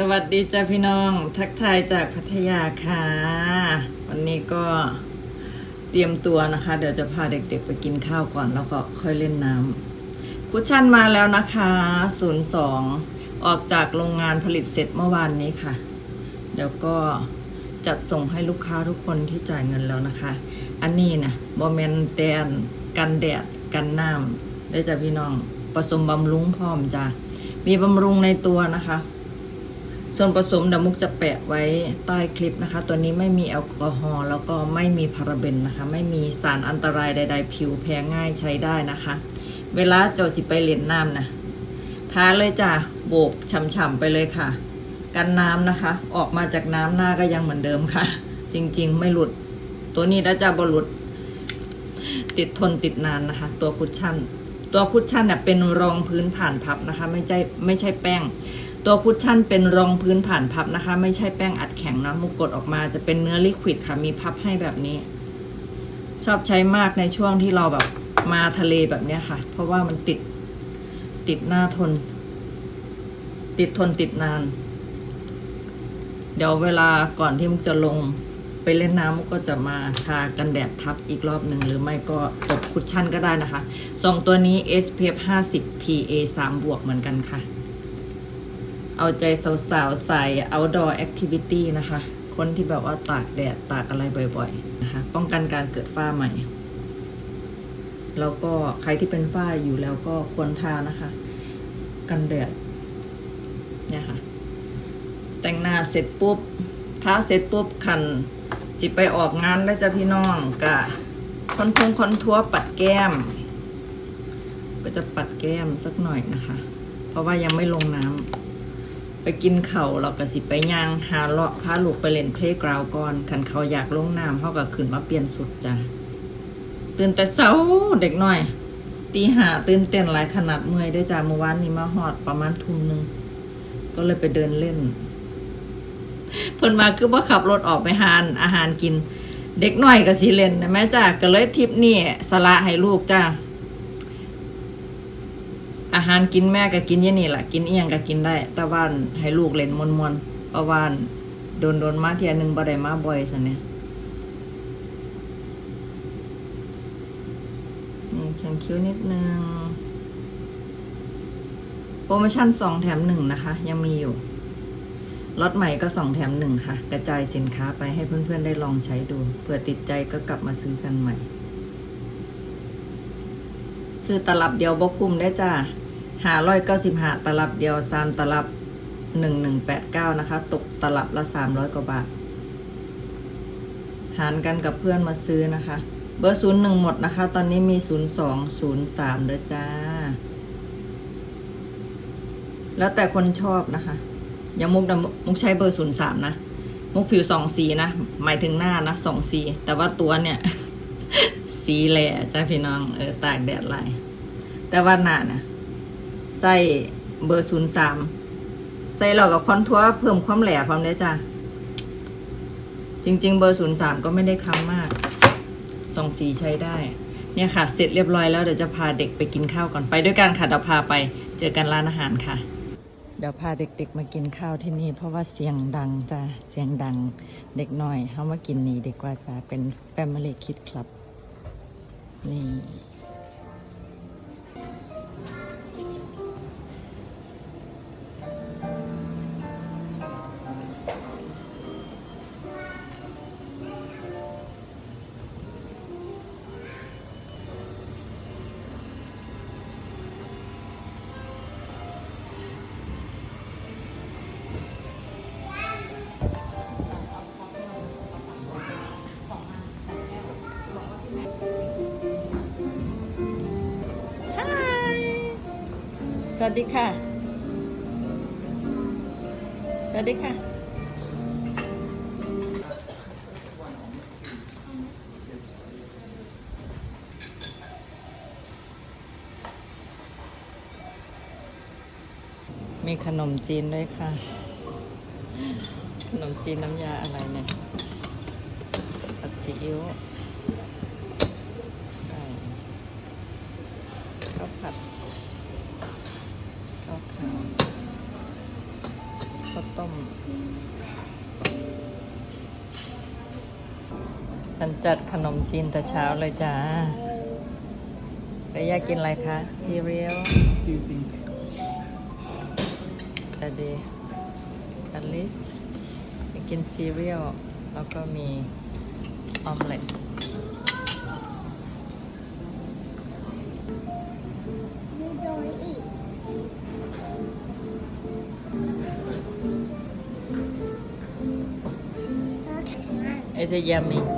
สวัสดีจ้าพี่น้องทักทายจากพัทยาค่ะ วันนี้ก็เตรียมตัวนะคะ เดี๋ยวจะพาเด็กๆไปกินข้าวก่อนแล้วก็ค่อยเล่นน้ำคุชชั่นมาแล้วนะคะ 02 ออกจากโรงงานผลิตเสร็จเมื่อวานนี้ค่ะ เดี๋ยวก็จัดส่งให้ลูกค้าทุกคนที่จ่ายเงินแล้วนะคะ อันนี้นะบอมเมนแดนกันแดด กันน้ำได้จ้ะพี่น้องผสมบำรุงพร้อมจ้ะมีบำรุงในตัวนะคะ ส่วนผสมเดยวมุกจะแปะไว้ใต้คลิปนะคะ ตัวนี้ไม่มีแอลกอฮอล์แล้วก็ไม่มีพาราเบนนะคะ ไม่มีสารอันตรายใด ๆ ผิวแพ้ง่ายใช้ได้นะคะ เวลาเจ้าสิไปเล่นน้ำนะท้าเลยจ้ะโบกฉ่ำๆไปเลยค่ะ กันน้ำนะคะ ออกมาจากน้ำหน้าก็ยังเหมือนเดิมค่ะ จริงๆ ไม่หลุด ตัวนี้แล้วจะบหลุด ติดทนติดนานนะคะ ตัวคุชชั่น ตัวคุชชั่นเนี่ยเป็นรองพื้นผ่านพับนะคะ ไม่ใช่ไม่ใช่แป้ง ตัวคุชชั่นเป็นรองพื้นผ่านพับนะคะ ไม่ใช่แป้งอัดแข็งนะมุกกดออกมาจะเป็นเนื้อลิควิดค่ะมีพับให้แบบนี้ ชอบใช้มากในช่วงที่เราแบบมาทะเลแบบเนี้ยค่ะ เพราะว่ามันติดติดหน้าทน ติดทนติดนาน เดี๋ยวเวลาก่อนที่มุกจะลงไปเล่นน้ำมุกก็จะมาทากันแดดทับอีกรอบหนึ่งหรือไม่ก็ตบคุชชั่นก็ได้นะคะสองตัวนี้ SPF 50 PA 3บวกเหมือนกันค่ะ เอาใจสาวๆใส่ outdoor activity นะคะ คนที่แบบว่าตากแดดตากอะไรบ่อยๆนะคะ ป้องกันการเกิดฝ้าใหม่ แล้วก็ใครที่เป็นฝ้าอยู่แล้วก็ควรทานะคะ กันแดดเนี่ยค่ะ แต่งหน้าเสร็จปุ๊บท้าเสร็จปุ๊บคัน สิไปออกงานแล้วจ้ะพี่น้องกะคอนทงคอนทัวปัดแก้ม ก็จะปัดแก้มสักหน่อยนะคะ เพราะว่ายังไม่ลงน้ำ ไปกินเขาเราก็สิไปย่างหาเลาะพาลูกไปเล่นเพลย์กราวก่อนคันเขาอยากลงน้ำเขาก็ขึ้นมาเปลี่ยนสุดจ้ะตื่นแต่เช้าเด็กหน่อย ตีหาตื่นเต้นหลายขนาดเมื่อยได้วยจ้ะเมื่อวานนี้มาหอดประมาณทุ่มหนึ่งก็เลยไปเดินเล่น เพิ่นมาคือว่าขับรถออกไปหานอาหารกิน เด็กหน่อยก็สิเล่นนะแม่จ้ะก็เลยทริปนี่สละให้ลูกจ้ะอา หารกินแม่ก็กินยี่นี่แหละกินเอียงก็กินได้ แต่ว่าให้ลูกเล่นมวนมวนๆเพราะว่าโดนโดนมาเทียหนึงบ่ได้มาบ่อยสันเนี่ยนี่แข็งคิ้วนิดนึงโปรโมชั่นสองแถมหนึ่งนะคะ ยังมีอยู่รถใหม่ก็สองแถมหนึ่งค่ะ กระจายสินค้าไปให้เพื่อนๆได้ลองใช้ดูเผื่อติดใจก็กลับมาซื้อกันใหม่ ซื้อตลับเดียวบกคุมได้จ้า หาร้อยเก้าสิบหาตลับเดียวสามตลับหนึ่งหนึ่งแปดเก้านะคะ ตกตลับละสามร้อยกว่าบาท หารกันกับเพื่อนมาซื้อนะคะ เบอร์ศูนย์หนึ่งหมดนะคะ ตอนนี้มีศูนย์สองศูนย์สามเด้อจ้า แล้วแต่คนชอบนะคะ อย่างมุกนะมุกใช้เบอร์ศูนย์สามนะ มุกผิวสองสีนะ หมายถึงหน้านะสองสี แต่ว่าตัวเนี่ย สีแหล่จ้าพี่น้อง เออตากแดดหลายแต่ว่าหน้าน่ะ ใส่เบอร์ศูนย์สามใส่เรากับคอนทัวร์เพิ่มความแหล่พร้อมได้จ้าจริง ๆ เบอร์ศูนย์สามก็ไม่ได้ค้ำมากสองสีใช้ได้ เนี่ยค่ะ เสร็จเรียบร้อยแล้วเดี๋ยวจะพาเด็กไปกินข้าวก่อนไปด้วยกันค่ะเดี๋ยวพาไปเจอกันร้านอาหารค่ะ เดี๋ยวพาเด็กๆมากินข้าวที่นี่ เพราะว่าเสียงดังจ้าเสียงดังเด็กน้อยเขามากินนี่ดีกว่าจ้าเป็น Family Kid Club นี่ สวัสดีค่ะ สวัสดีค่ะ มีขนมจีนด้วยค่ะ ขนมจีนน้ำยาอะไรเนี่ยผัดซีอิ๊วไก่ข้าวผัดข้าวขาวข้าว ต้ม ฉันจัดขนมจีนแต่เช้าเลยจ้าแล้วอยากกินอะไรคะซีเรียลแต่ดีอลิสกกินซีเรียลแล้วก็มีออมเล็ต Ese ya me